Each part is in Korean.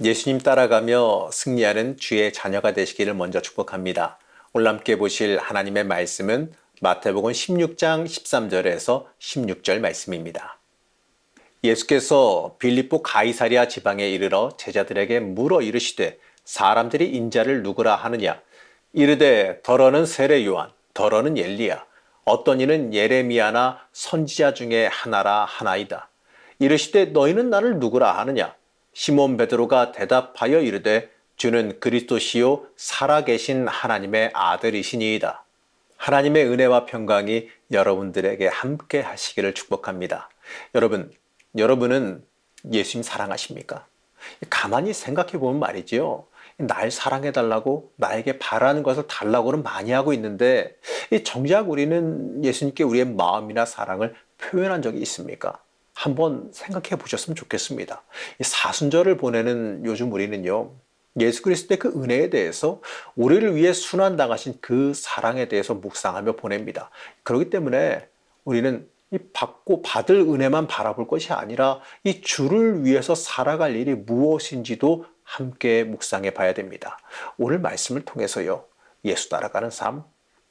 예수님 따라가며 승리하는 주의 자녀가 되시기를 먼저 축복합니다. 함께 보실 하나님의 말씀은 마태복음 16장 13절에서 16절 말씀입니다. 예수께서 빌립보 가이사리아 지방에 이르러 제자들에게 물어 이르시되 사람들이 인자를 누구라 하느냐 이르되 더러는 세례 요한 더러는 엘리야 어떤 이는 예레미야나 선지자 중에 하나라 하나이다 이르시되 너희는 나를 누구라 하느냐 시몬 베드로가 대답하여 이르되 주는 그리스도시요 살아계신 하나님의 아들이시니이다. 하나님의 은혜와 평강이 여러분들에게 함께 하시기를 축복합니다. 여러분, 여러분은 예수님 사랑하십니까? 가만히 생각해 보면 말이지요. 날 사랑해 달라고 나에게 바라는 것을 달라고는 많이 하고 있는데 정작 우리는 예수님께 우리의 마음이나 사랑을 표현한 적이 있습니까? 한번 생각해 보셨으면 좋겠습니다. 사순절을 보내는 요즘 우리는요. 예수 그리스도의 그 은혜에 대해서 우리를 위해 순환당하신 그 사랑에 대해서 묵상하며 보냅니다. 그렇기 때문에 우리는 이 받고 받을 은혜만 바라볼 것이 아니라 이 주를 위해서 살아갈 일이 무엇인지도 함께 묵상해 봐야 됩니다. 오늘 말씀을 통해서요. 예수 따라가는 삶,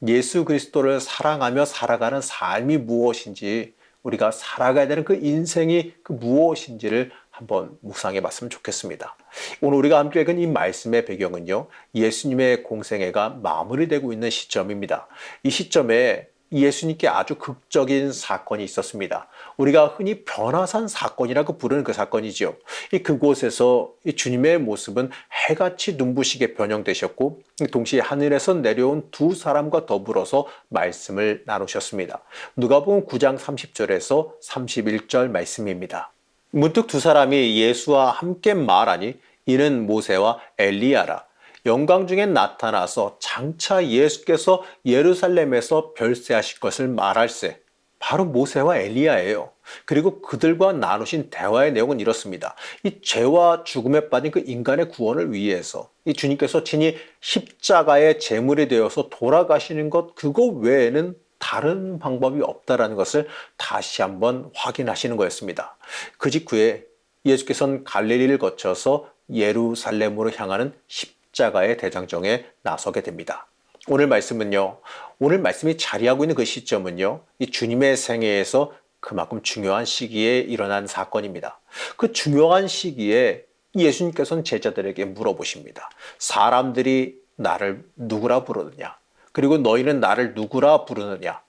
예수 그리스도를 사랑하며 살아가는 삶이 무엇인지 우리가 살아가야 되는 그 인생이 그 무엇인지를 한번 묵상해 봤으면 좋겠습니다. 오늘 우리가 함께 읽은 이 말씀의 배경은요, 예수님의 공생애가 마무리되고 있는 시점입니다. 이 시점에 예수님께 아주 극적인 사건이 있었습니다. 우리가 흔히 변화산 사건이라고 부르는 그 사건이지요. 이 그곳에서 이 주님의 모습은 해같이 눈부시게 변형되셨고 동시에 하늘에서 내려온 두 사람과 더불어서 말씀을 나누셨습니다. 누가복음 9장 30절에서 31절 말씀입니다. 문득 두 사람이 예수와 함께 말하니 이는 모세와 엘리야라. 영광 중에 나타나서 장차 예수께서 예루살렘에서 별세하실 것을 말할세. 바로 모세와 엘리야예요. 그리고 그들과 나누신 대화의 내용은 이렇습니다. 이 죄와 죽음에 빠진 그 인간의 구원을 위해서 이 주님께서 친히 십자가의 제물이 되어서 돌아가시는 것 그거 외에는 다른 방법이 없다라는 것을 다시 한번 확인하시는 거였습니다. 그 직후에 예수께서는 갈릴리를 거쳐서 예루살렘으로 향하는 십자가의 대장정에 나서게 됩니다. 오늘 말씀은요. 오늘 말씀이 자리하고 있는 그 시점은요. 이 주님의 생애에서 그만큼 중요한 시기에 일어난 사건입니다. 그 중요한 시기에 예수님께서는 제자들에게 물어보십니다. 사람들이 나를 누구라 부르느냐? 그리고 너희는 나를 누구라 부르느냐?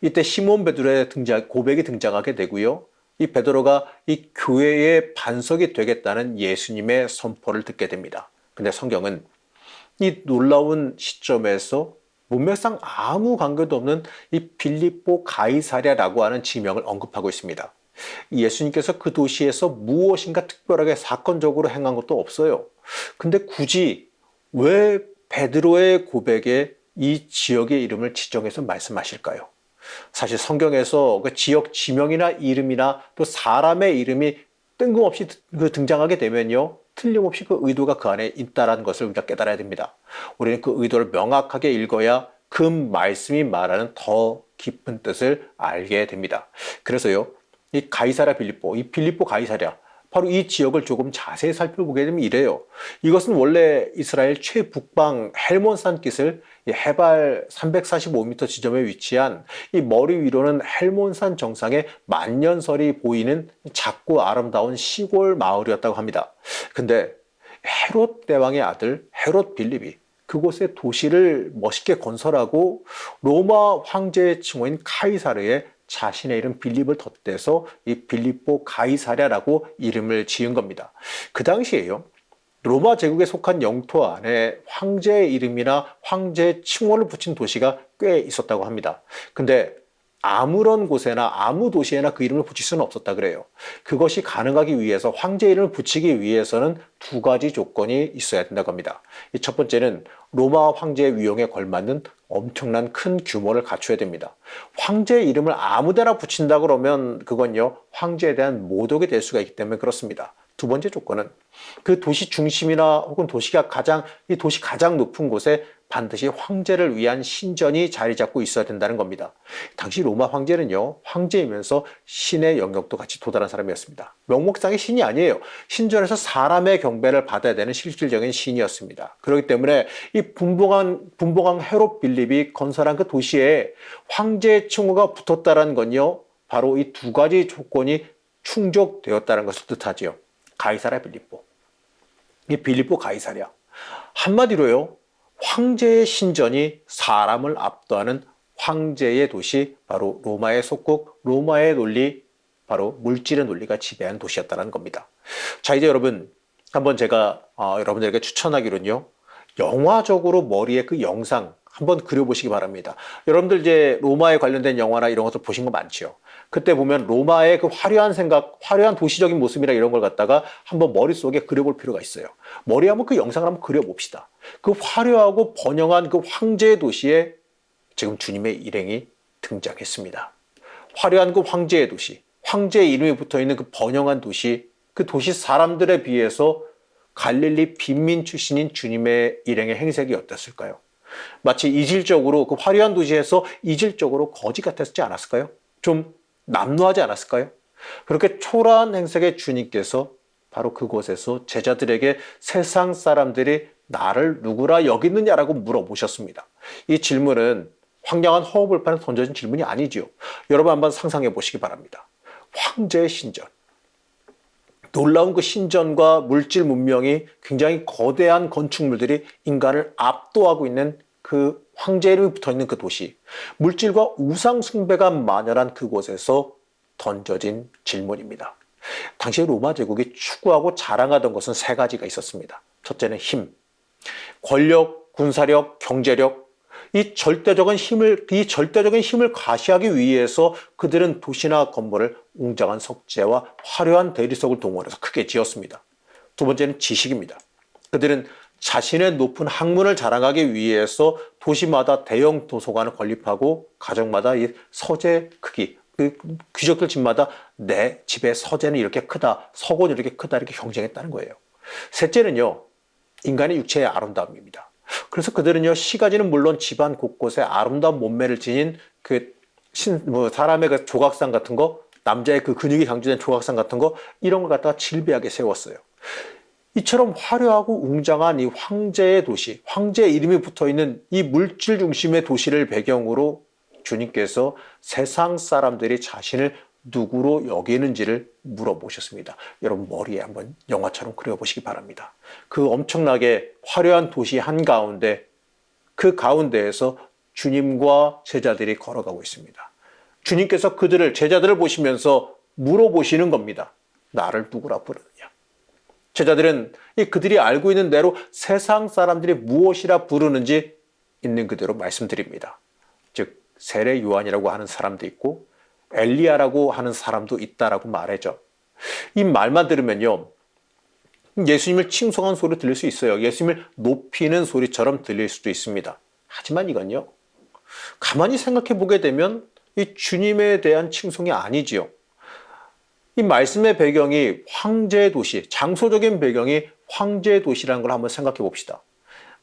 이때 시몬 베드로의 등장, 고백이 등장하게 되고요. 이 베드로가 이 교회의 반석이 되겠다는 예수님의 선포를 듣게 됩니다. 근데 성경은 이 놀라운 시점에서 문맥상 아무 관계도 없는 이 빌립보 가이사랴라고 하는 지명을 언급하고 있습니다. 예수님께서 그 도시에서 무엇인가 특별하게 사건적으로 행한 것도 없어요. 근데 굳이 왜 베드로의 고백에 이 지역의 이름을 지정해서 말씀하실까요? 사실 성경에서 그 지역 지명이나 이름이나 또 사람의 이름이 뜬금없이 그 등장하게 되면요. 틀림없이 그 의도가 그 안에 있다라는 것을 우리가 깨달아야 됩니다. 우리는 그 의도를 명확하게 읽어야 그 말씀이 말하는 더 깊은 뜻을 알게 됩니다. 그래서요, 이 가이사랴 빌립보, 이 빌립보 가이사랴, 바로 이 지역을 조금 자세히 살펴보게 되면 이래요. 이것은 원래 이스라엘 최북방 헬몬산 깃을 해발 345m 지점에 위치한 이 머리 위로는 헬몬산 정상에 만년설이 보이는 작고 아름다운 시골 마을이었다고 합니다. 근데 헤롯 대왕의 아들 헤롯 빌립이 그곳에 도시를 멋있게 건설하고 로마 황제의 칭호인 카이사르에 자신의 이름 빌립을 덧대서 이 빌립보 가이사랴라고 이름을 지은 겁니다. 그 당시에요. 로마 제국에 속한 영토 안에 황제의 이름이나 황제의 칭호를 붙인 도시가 꽤 있었다고 합니다. 근데 아무런 곳에나 아무 도시에나 그 이름을 붙일 수는 없었다 그래요. 그것이 가능하기 위해서 황제 이름을 붙이기 위해서는 두 가지 조건이 있어야 된다고 합니다. 첫 번째는 로마 황제의 위용에 걸맞는 엄청난 큰 규모를 갖춰야 됩니다. 황제 이름을 아무데나 붙인다 그러면 그건요 황제에 대한 모독이 될 수가 있기 때문에 그렇습니다. 두 번째 조건은 그 도시 중심이나 혹은 도시가 가장 이 도시 가장 높은 곳에 반드시 황제를 위한 신전이 자리 잡고 있어야 된다는 겁니다. 당시 로마 황제는요, 황제이면서 신의 영역도 같이 도달한 사람이었습니다. 명목상의 신이 아니에요. 신전에서 사람의 경배를 받아야 되는 실질적인 신이었습니다. 그렇기 때문에 이 분봉왕, 분봉왕 헤롯 빌립이 건설한 그 도시에 황제의 칭호가 붙었다는 건요, 바로 이 두 가지 조건이 충족되었다는 것을 뜻하지요. 가이사라 빌립보. 이 빌립보 가이사랴. 한마디로요, 황제의 신전이 사람을 압도하는 황제의 도시, 바로 로마의 속국, 로마의 논리, 바로 물질의 논리가 지배한 도시였다는 겁니다. 자, 이제 여러분, 한번 제가 어, 여러분들에게 추천하기로는요, 영화적으로 머리에 그 영상 한번 그려보시기 바랍니다. 여러분들 이제 로마에 관련된 영화나 이런 것들 보신 거 많지요. 그때 보면 로마의 그 화려한 생각, 화려한 도시적인 모습이나 이런 걸 갖다가 한번 머릿속에 그려볼 필요가 있어요. 머리에 한번 그 영상을 한번 그려봅시다. 그 화려하고 번영한 그 황제의 도시에 지금 주님의 일행이 등장했습니다. 화려한 그 황제의 도시, 황제의 이름이 붙어 있는 그 번영한 도시, 그 도시 사람들에 비해서 갈릴리 빈민 출신인 주님의 일행의 행색이 어땠을까요? 마치 이질적으로 그 화려한 도시에서 이질적으로 거지 같았지 않았을까요? 좀 남루하지 않았을까요? 그렇게 초라한 행색의 주님께서 바로 그곳에서 제자들에게 세상 사람들이 나를 누구라 여기느냐라고 물어보셨습니다. 이 질문은 황량한 허허벌판에 던져진 질문이 아니지요. 여러분 한번 상상해 보시기 바랍니다. 황제의 신전. 놀라운 그 신전과 물질 문명이 굉장히 거대한 건축물들이 인간을 압도하고 있는 그 황제 이름이 붙어 있는 그 도시. 물질과 우상 숭배가 만연한 그곳에서 던져진 질문입니다. 당시 로마 제국이 추구하고 자랑하던 것은 세 가지가 있었습니다. 첫째는 힘, 권력, 군사력, 경제력, 이 절대적인 힘을 이 절대적인 힘을 과시하기 위해서 그들은 도시나 건물을 웅장한 석재와 화려한 대리석을 동원해서 크게 지었습니다. 두 번째는 지식입니다. 그들은 자신의 높은 학문을 자랑하기 위해서 도시마다 대형 도서관을 건립하고 가정마다 이 서재 크기 그 귀족들 집마다 내 집의 서재는 이렇게 크다, 서곤이 이렇게 크다 이렇게 경쟁했다는 거예요. 셋째는요 인간의 육체의 아름다움입니다. 그래서 그들은요 시가지는 물론 집안 곳곳에 아름다운 몸매를 지닌 그 신, 뭐 사람의 그 조각상 같은 거, 남자의 그 근육이 강조된 조각상 같은 거 이런 걸 갖다가 질비하게 세웠어요. 이처럼 화려하고 웅장한 이 황제의 도시, 황제의 이름이 붙어 있는 이 물질 중심의 도시를 배경으로 주님께서 세상 사람들이 자신을 누구로 여기는지를 물어보셨습니다. 여러분 머리에 한번 영화처럼 그려보시기 바랍니다. 그 엄청나게 화려한 도시 한가운데 그 가운데에서 주님과 제자들이 걸어가고 있습니다. 주님께서 그들을 제자들을 보시면서 물어보시는 겁니다. 나를 누구라 부르느냐? 제자들은 그들이 알고 있는 대로 세상 사람들이 무엇이라 부르는지 있는 그대로 말씀드립니다. 즉 세례 요한이라고 하는 사람도 있고 엘리야라고 하는 사람도 있다라고 말해죠. 이 말만 들으면요. 예수님을 칭송한 소리 들릴 수 있어요. 예수님을 높이는 소리처럼 들릴 수도 있습니다. 하지만 이건요. 가만히 생각해 보게 되면 이 주님에 대한 칭송이 아니지요. 이 말씀의 배경이 황제 도시, 장소적인 배경이 황제 도시라는 걸 한번 생각해 봅시다.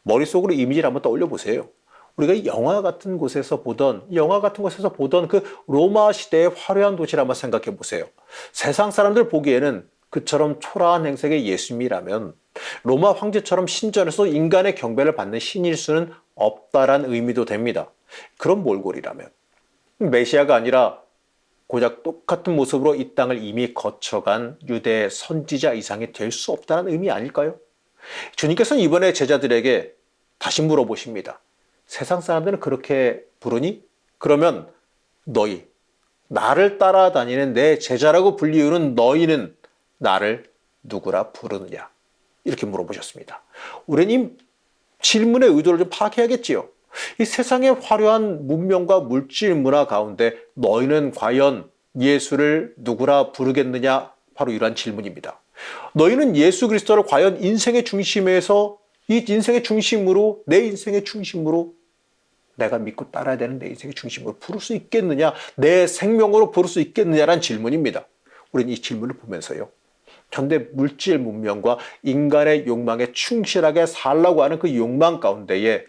머릿속으로 이미지를 한번 떠올려 보세요. 우리가 영화 같은 곳에서 보던 영화 같은 곳에서 보던 그 로마 시대의 화려한 도시를 한번 생각해 보세요. 세상 사람들 보기에는 그처럼 초라한 행색의 예수님이라면 로마 황제처럼 신전에서 인간의 경배를 받는 신일 수는 없다란 의미도 됩니다. 그런 몰골이라면 메시아가 아니라 고작 똑같은 모습으로 이 땅을 이미 거쳐간 유대 선지자 이상이 될 수 없다는 의미 아닐까요? 주님께서는 이번에 제자들에게 다시 물어보십니다. 세상 사람들은 그렇게 부르니? 그러면 너희, 나를 따라다니는 내 제자라고 불리우는 너희는 나를 누구라 부르느냐? 이렇게 물어보셨습니다. 우리는 이 질문의 의도를 좀 파악해야겠지요. 이 세상의 화려한 문명과 물질 문화 가운데 너희는 과연 예수를 누구라 부르겠느냐? 바로 이러한 질문입니다. 너희는 예수 그리스도를 과연 인생의 중심에서 이 인생의 중심으로 내 인생의 중심으로 내가 믿고 따라야 되는 내 인생의 중심으로 부를 수 있겠느냐? 내 생명으로 부를 수 있겠느냐라는 질문입니다. 우리는 이 질문을 보면서요. 현대 물질 문명과 인간의 욕망에 충실하게 살라고 하는 그 욕망 가운데에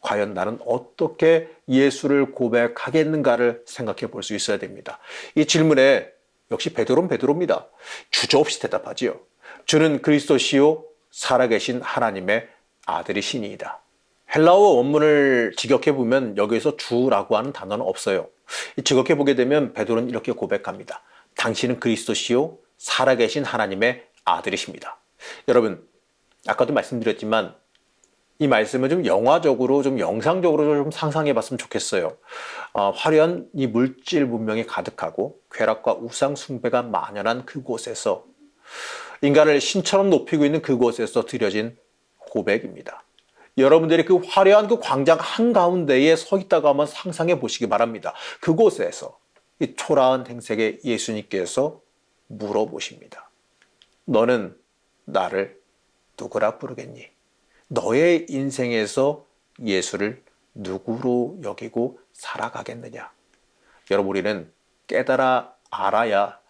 과연 나는 어떻게 예수를 고백하겠는가를 생각해 볼 수 있어야 됩니다. 이 질문에 역시 베드로는 베드로입니다. 주저없이 대답하지요. 주는 그리스도시요 살아계신 하나님의 아들이시니이다. 헬라어 원문을 직역해 보면 여기에서 주라고 하는 단어는 없어요. 직역해 보게 되면 베드로는 이렇게 고백합니다. 당신은 그리스도시요 살아계신 하나님의 아들이십니다. 여러분 아까도 말씀드렸지만 이 말씀을 좀 영화적으로 좀 영상적으로 좀 상상해 봤으면 좋겠어요. 어, 화려한 이 물질 문명이 가득하고 쾌락과 우상 숭배가 만연한 그곳에서 인간을 신처럼 높이고 있는 그곳에서 드려진 고백입니다. 여러분들이 그 화려한 그 광장 한가운데에 서 있다고 한번 상상해 보시기 바랍니다. 그곳에서 이 초라한 행색의 예수님께서 물어보십니다. 너는 나를 누구라 부르겠니? 너의 인생에서 예수를 누구로 여기고 살아가겠느냐? 여러분 우리는 깨달아 알아야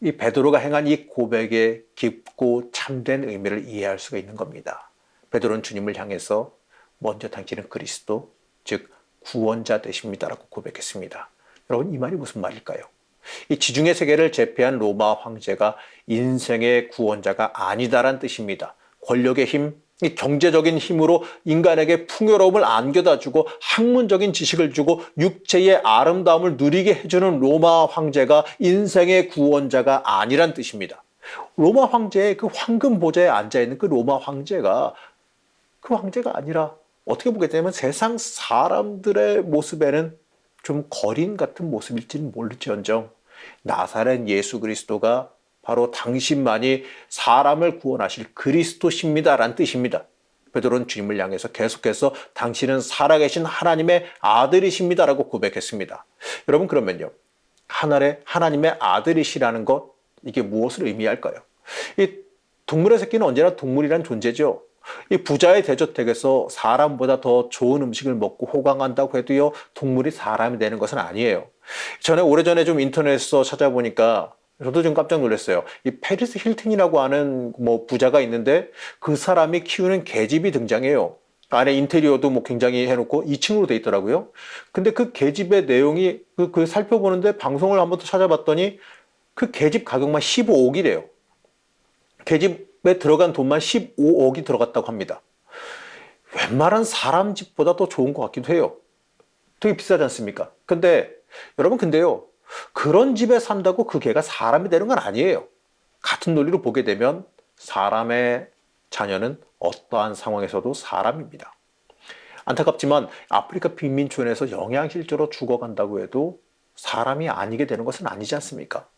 이 베드로가 행한 이 고백의 깊고 참된 의미를 이해할 수가 있는 겁니다. 베드로는 주님을 향해서 먼저 당신은 그리스도 즉 구원자 되십니다라고 고백했습니다. 여러분 이 말이 무슨 말일까요? 이 지중해 세계를 제패한 로마 황제가 인생의 구원자가 아니다란 뜻입니다. 권력의 힘, 이 경제적인 힘으로 인간에게 풍요로움을 안겨다 주고 학문적인 지식을 주고 육체의 아름다움을 누리게 해주는 로마 황제가 인생의 구원자가 아니란 뜻입니다. 로마 황제의 그 황금 보좌에 앉아 있는 그 로마 황제가 그 황제가 아니라 어떻게 보게 되면 세상 사람들의 모습에는 좀 거린 같은 모습일지는 모를지언정 나사렛 예수 그리스도가 바로 당신만이 사람을 구원하실 그리스도십니다라는 뜻입니다. 베드로는 주님을 향해서 계속해서 당신은 살아계신 하나님의 아들이십니다라고 고백했습니다. 여러분 그러면요. 하늘의 하나님의 아들이시라는 것 이게 무엇을 의미할까요? 이 동물의 새끼는 언제나 동물이란 존재죠. 이 부자의 대저택에서 사람보다 더 좋은 음식을 먹고 호강한다고 해도요, 동물이 사람이 되는 것은 아니에요. 전에 오래전에 좀 인터넷에서 찾아보니까 저도 좀 깜짝 놀랐어요. 이 페리스 힐튼이라고 하는 뭐 부자가 있는데 그 사람이 키우는 개집이 등장해요. 안에 인테리어도 뭐 굉장히 해놓고 2층으로 돼 있더라고요. 근데 그 개집의 내용이 그, 그 살펴보는데 방송을 한 번 더 찾아봤더니 그 개집 가격만 15억이래요. 개집에 들어간 돈만 15억이 들어갔다고 합니다. 웬만한 사람 집보다 더 좋은 것 같기도 해요. 되게 비싸지 않습니까? 근데 여러분 근데요. 그런 집에 산다고 그 개가 사람이 되는 건 아니에요. 같은 논리로 보게 되면 사람의 자녀는 어떠한 상황에서도 사람입니다. 안타깝지만 아프리카 빈민촌에서 영양실조로 죽어간다고 해도 사람이 아니게 되는 것은 아니지 않습니까?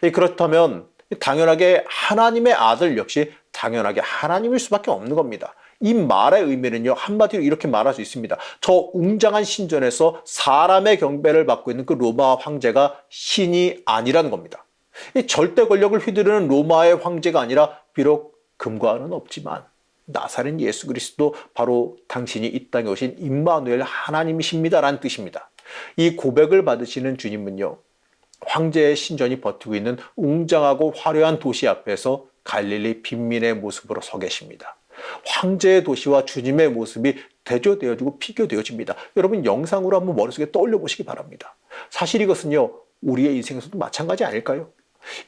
그렇다면 당연하게 하나님의 아들 역시 당연하게 하나님일 수밖에 없는 겁니다. 이 말의 의미는요, 한마디로 이렇게 말할 수 있습니다. 저 웅장한 신전에서 사람의 경배를 받고 있는 그 로마 황제가 신이 아니라는 겁니다. 이 절대 권력을 휘두르는 로마의 황제가 아니라 비록 금과 은은 없지만 나사렛 예수 그리스도 바로 당신이 이 땅에 오신 임마누엘 하나님이십니다라는 뜻입니다. 이 고백을 받으시는 주님은요. 황제의 신전이 버티고 있는 웅장하고 화려한 도시 앞에서 갈릴리 빈민의 모습으로 서 계십니다. 황제의 도시와 주님의 모습이 대조되어지고 비교되어집니다. 여러분 영상으로 한번 머릿속에 떠올려 보시기 바랍니다. 사실 이것은요. 우리의 인생에서도 마찬가지 아닐까요?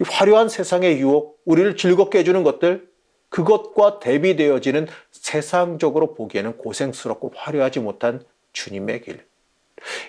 이 화려한 세상의 유혹, 우리를 즐겁게 해주는 것들, 그것과 대비되어지는 세상적으로 보기에는 고생스럽고 화려하지 못한 주님의 길.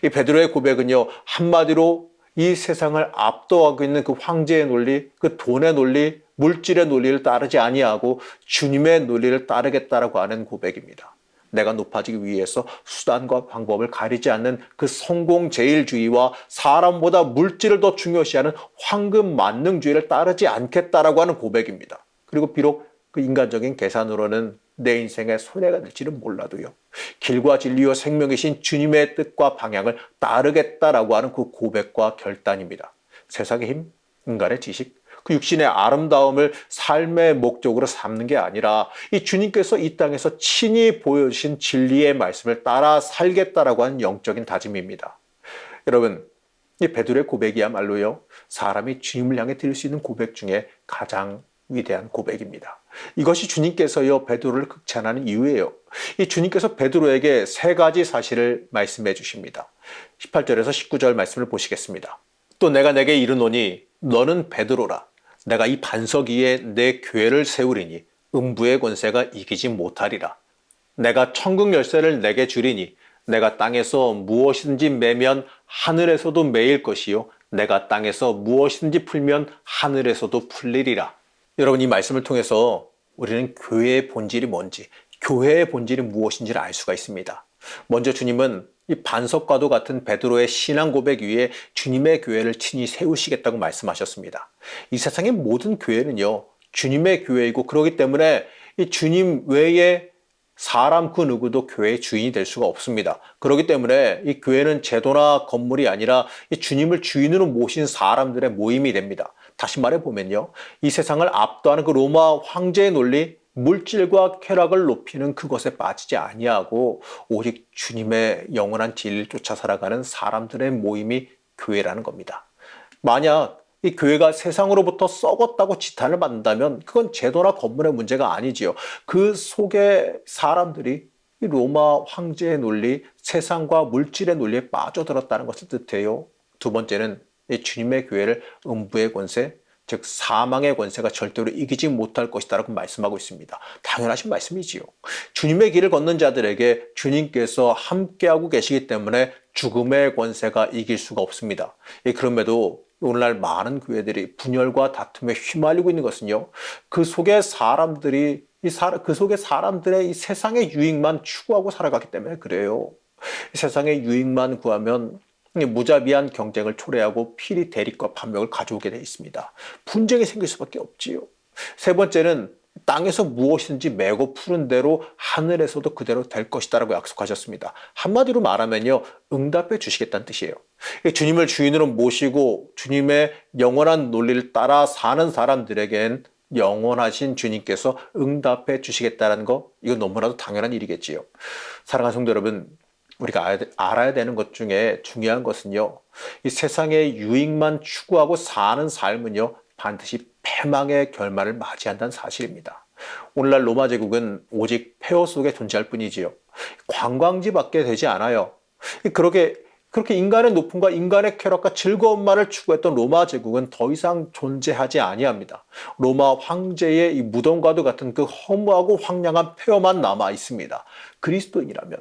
이 베드로의 고백은요, 한마디로 이 세상을 압도하고 있는 그 황제의 논리, 그 돈의 논리, 물질의 논리를 따르지 아니하고 주님의 논리를 따르겠다라고 하는 고백입니다. 내가 높아지기 위해서 수단과 방법을 가리지 않는 그 성공 제일주의와 사람보다 물질을 더 중요시하는 황금 만능주의를 따르지 않겠다라고 하는 고백입니다. 그리고 비록 그 인간적인 계산으로는 내 인생에 손해가 될지는 몰라도요. 길과 진리와 생명이신 주님의 뜻과 방향을 따르겠다라고 하는 그 고백과 결단입니다. 세상의 힘, 인간의 지식, 그 육신의 아름다움을 삶의 목적으로 삼는 게 아니라 이 주님께서 이 땅에서 친히 보여주신 진리의 말씀을 따라 살겠다라고 하는 영적인 다짐입니다. 여러분, 이 베드로의 고백이야말로요, 사람이 주님을 향해 드릴 수 있는 고백 중에 가장 위대한 고백입니다. 이것이 주님께서요 베드로를 극찬하는 이유예요. 이 주님께서 베드로에게 세 가지 사실을 말씀해 주십니다. 18절에서 19절 말씀을 보시겠습니다. 또 내가 내게 이르노니 너는 베드로라. 내가 이 반석 위에 내 교회를 세우리니 음부의 권세가 이기지 못하리라. 내가 천국 열쇠를 내게 주리니 내가 땅에서 무엇이든지 매면 하늘에서도 매일 것이요 내가 땅에서 무엇이든지 풀면 하늘에서도 풀리리라. 여러분 이 말씀을 통해서 우리는 교회의 본질이 뭔지, 교회의 본질이 무엇인지를 알 수가 있습니다. 먼저 주님은 이 반석과도 같은 베드로의 신앙 고백 위에 주님의 교회를 친히 세우시겠다고 말씀하셨습니다. 이 세상의 모든 교회는요, 주님의 교회이고 그렇기 때문에 이 주님 외에 사람 그 누구도 교회의 주인이 될 수가 없습니다. 그렇기 때문에 이 교회는 제도나 건물이 아니라 이 주님을 주인으로 모신 사람들의 모임이 됩니다. 다시 말해 보면요. 이 세상을 압도하는 그 로마 황제의 논리, 물질과 쾌락을 높이는 그것에 빠지지 아니하고 오직 주님의 영원한 진리를 쫓아 살아가는 사람들의 모임이 교회라는 겁니다. 만약 이 교회가 세상으로부터 썩었다고 지탄을 받는다면 그건 제도나 건물의 문제가 아니지요. 그 속에 사람들이 이 로마 황제의 논리, 세상과 물질의 논리에 빠져들었다는 것을 뜻해요. 두 번째는 이 주님의 교회를 음부의 권세, 즉 사망의 권세가 절대로 이기지 못할 것이다라고 말씀하고 있습니다. 당연하신 말씀이지요. 주님의 길을 걷는 자들에게 주님께서 함께하고 계시기 때문에 죽음의 권세가 이길 수가 없습니다. 예, 그럼에도 오늘날 많은 교회들이 분열과 다툼에 휘말리고 있는 것은요. 그 속에 사람들이 이그 속에 사람들의 이 세상의 유익만 추구하고 살아가기 때문에 그래요. 세상의 유익만 구하면 무자비한 경쟁을 초래하고 필히 대립과 반명을 가져오게 되어 있습니다. 분쟁이 생길 수밖에 없지요. 세 번째는 땅에서 무엇이든지 메고 푸른 대로 하늘에서도 그대로 될 것이다라고 약속하셨습니다. 한마디로 말하면요, 응답해 주시겠다는 뜻이에요. 주님을 주인으로 모시고 주님의 영원한 논리를 따라 사는 사람들에겐 영원하신 주님께서 응답해 주시겠다는 거, 이건 너무나도 당연한 일이겠지요. 사랑하는 성도 여러분, 우리가 알아야 되는 것 중에 중요한 것은요, 이 세상의 유익만 추구하고 사는 삶은요, 반드시 패망의 결말을 맞이한다는 사실입니다. 오늘날 로마 제국은 오직 폐허 속에 존재할 뿐이지요. 관광지밖에 되지 않아요. 그렇게 그렇게 인간의 높음과 인간의 쾌락과 즐거움만을 추구했던 로마 제국은 더 이상 존재하지 아니합니다. 로마 황제의 이 무덤과도 같은 그 허무하고 황량한 폐허만 남아 있습니다. 그리스도인이라면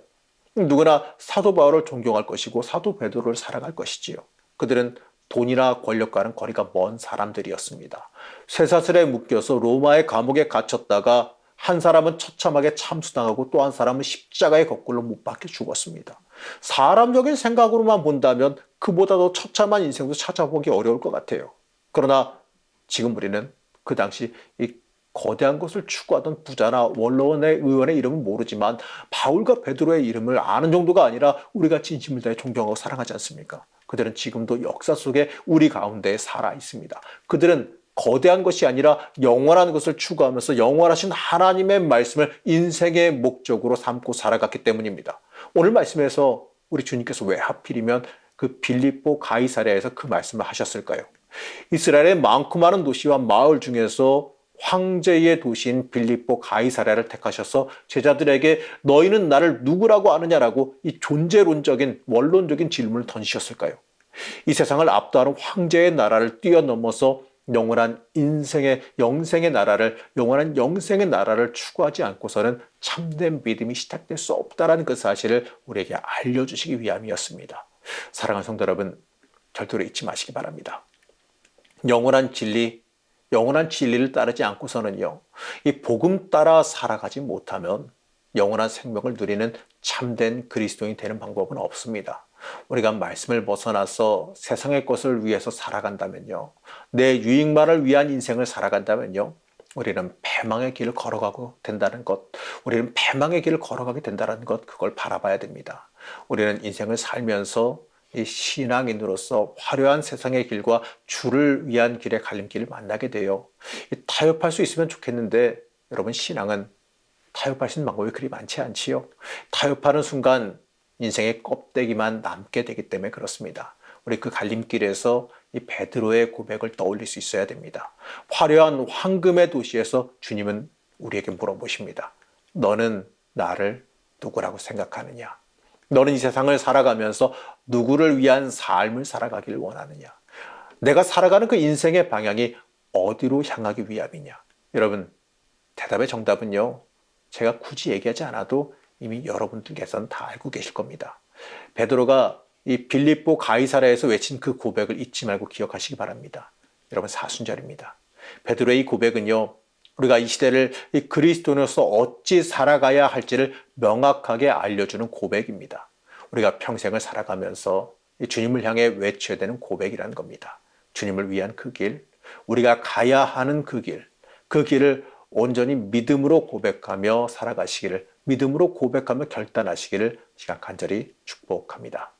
누구나 사도 바울을 존경할 것이고 사도 베드로를 사랑할 것이지요. 그들은 돈이나 권력과는 거리가 먼 사람들이었습니다. 쇠사슬에 묶여서 로마의 감옥에 갇혔다가 한 사람은 처참하게 참수당하고 또 한 사람은 십자가에 거꾸로 못 박혀 죽었습니다. 사람적인 생각으로만 본다면 그보다 도 처참한 인생도 찾아보기 어려울 것 같아요. 그러나 지금 우리는 그 당시 이 거대한 것을 추구하던 부자나 원로원의 의원의 이름은 모르지만 바울과 베드로의 이름을 아는 정도가 아니라 우리가 진심을 다해 존경하고 사랑하지 않습니까? 그들은 지금도 역사 속에 우리 가운데 살아 있습니다. 그들은 거대한 것이 아니라 영원한 것을 추구하면서 영원하신 하나님의 말씀을 인생의 목적으로 삼고 살아갔기 때문입니다. 오늘 말씀에서 우리 주님께서 왜 하필이면 그 빌립보 가이사랴에서 그 말씀을 하셨을까요? 이스라엘의 많고 많은 도시와 마을 중에서 황제의 도시인 빌립보 가이사랴를 택하셔서 제자들에게 너희는 나를 누구라고 아느냐라고 이 존재론적인 원론적인 질문을 던지셨을까요? 이 세상을 압도하는 황제의 나라를 뛰어넘어서 영원한 인생의 영생의 나라를 영원한 영생의 나라를 추구하지 않고서는 참된 믿음이 시작될 수 없다라는 그 사실을 우리에게 알려주시기 위함이었습니다. 사랑하는 성도 여러분, 절대로 잊지 마시기 바랍니다. 영원한 진리, 영원한 진리를 따르지 않고서는요, 이 복음 따라 살아가지 못하면 영원한 생명을 누리는 참된 그리스도인이 되는 방법은 없습니다. 우리가 말씀을 벗어나서 세상의 것을 위해서 살아간다면요. 내 유익만을 위한 인생을 살아간다면요. 우리는 패망의 길을 걸어가고 된다는 것, 우리는 패망의 길을 걸어가게 된다는 것, 그걸 바라봐야 됩니다. 우리는 인생을 살면서 이 신앙인으로서 화려한 세상의 길과 주를 위한 길의 갈림길을 만나게 돼요. 타협할 수 있으면 좋겠는데 여러분 신앙은 타협할 수 있는 방법이 그리 많지 않지요. 타협하는 순간 인생의 껍데기만 남게 되기 때문에 그렇습니다. 우리 그 갈림길에서 이 베드로의 고백을 떠올릴 수 있어야 됩니다. 화려한 황금의 도시에서 주님은 우리에게 물어보십니다. 너는 나를 누구라고 생각하느냐? 너는 이 세상을 살아가면서 누구를 위한 삶을 살아가기를 원하느냐? 내가 살아가는 그 인생의 방향이 어디로 향하기 위함이냐? 여러분, 대답의 정답은요. 제가 굳이 얘기하지 않아도 이미 여러분들께서는 다 알고 계실 겁니다. 베드로가 이 빌립보 가이사라에서 외친 그 고백을 잊지 말고 기억하시기 바랍니다. 여러분 사순절입니다. 베드로의 이 고백은요. 우리가 이 시대를 이 그리스도인으로서 어찌 살아가야 할지를 명확하게 알려주는 고백입니다. 우리가 평생을 살아가면서 이 주님을 향해 외쳐야 되는 고백이라는 겁니다. 주님을 위한 그 길, 우리가 가야 하는 그 길, 그 길을 온전히 믿음으로 고백하며 살아가시기를, 믿음으로 고백하며 결단하시기를 시간 간절히 축복합니다.